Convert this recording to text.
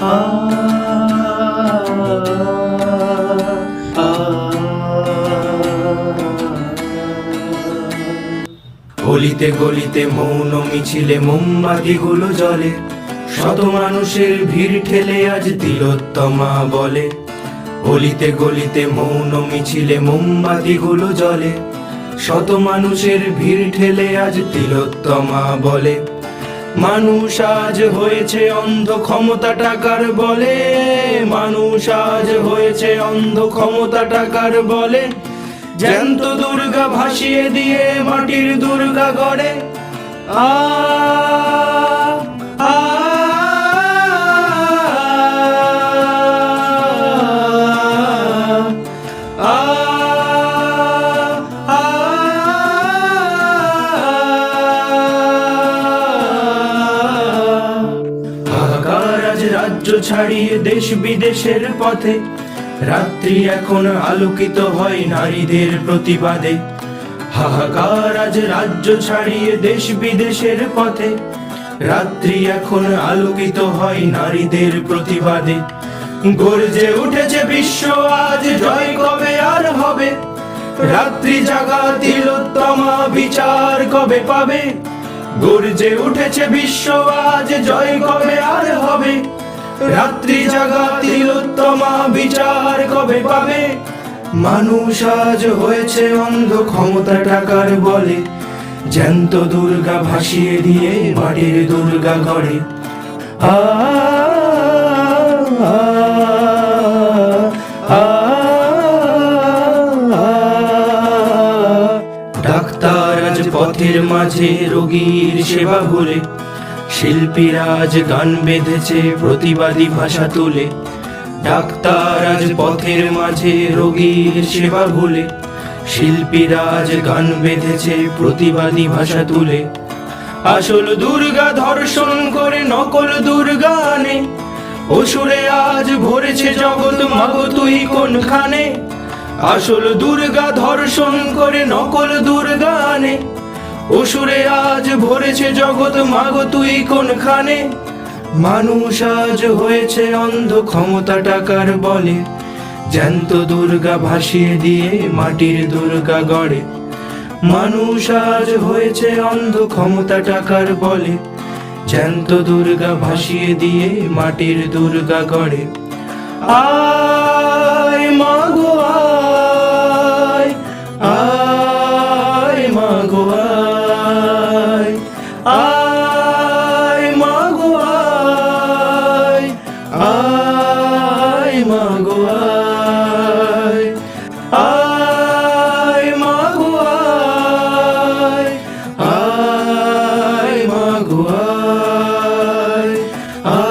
গলিতে গলিতে মৌন মিছিলে মোমবাতিগুলো জ্বলে। শত মানুষের ভিড় ঠেলে আজ তিলোত্তমা বলে। গলিতে গলিতে মৌন মিছিলে মোমবাতিগুলো জ্বলে। শত মানুষের ভিড় ঠেলে আজ তিলোত্তমা বলে। মানুষ আজ হয়েছে অন্ধ ক্ষমতা টাকার বলে? মানুষ আজ হয়েছে অন্ধ ক্ষমতা টাকার বলে? জ্যান্ত দুর্গা ভাসিয়ে দিয়ে মাটির দুর্গা গড়ে। আ রাজ্য ছাড়িয়ে দেশ বিদেশের পথে। রাত্রি এখন আলোকিত হয় নারীদের প্রতিবাদে। হাহাকার আজ রাজ্য ছাড়িয়ে দেশ বিদেশের পথে। রাত্রি এখন আলোকিত হয় নারীদের প্রতিবাদে। গর্জে উঠেছে বিশ্ব, আজ জয় কবে আর হবে? রাত্রি জাগা তিলোত্তমা বিচার কবে পাবে? গর্জে উঠেছে বিশ্ব, আজ জয় কবে আর হবে? রাত্রি জাগা তিলোত্তমা বিচার কবে পাবে? মানুষ আজ হয়েছে অন্ধ ক্ষমতা টাকার বলে। জ্যান্ত দুর্গা ভাসিয়ে দিয়ে মাটির দুর্গা আ, ডাক্তার আজ পথের মাঝে রোগীর সেবা ভুলে শিল্পীরা আজ গান বেঁধেছে, প্রতিবাদী ভাষা তুলে। ডাক্তার আজ পথের মাঝে, রোগীর সেবা ভুলে। শিল্পীরা আজ গান বেঁধেছে, প্রতিবাদী ভাষা তুলে। আসল দুর্গা ধর্ষণ করে নকল দুর্গা আনে। অসুরে আজ ভরেছে জগৎ, মাগো তুই কোনখানে? আসল দুর্গা ধর্ষণ করে নকল দুর্গা আনে। অসুরে আজ ভরেছে জগৎ, মাগো তুই কোনখানে? মানুষ আজ হয়েছে অন্ধ, ক্ষমতা টাকার বলে। জ্যান্ত দুর্গা ভাসিয়ে দিয়ে মাটির দুর্গা গড়ে। মানুষ আজ হয়েছে অন্ধ, ক্ষমতা টাকার বলে। জ্যান্ত দুর্গা ভাসিয়ে দিয়ে মাটির দুর্গা গড়ে। আয় আয় Ah.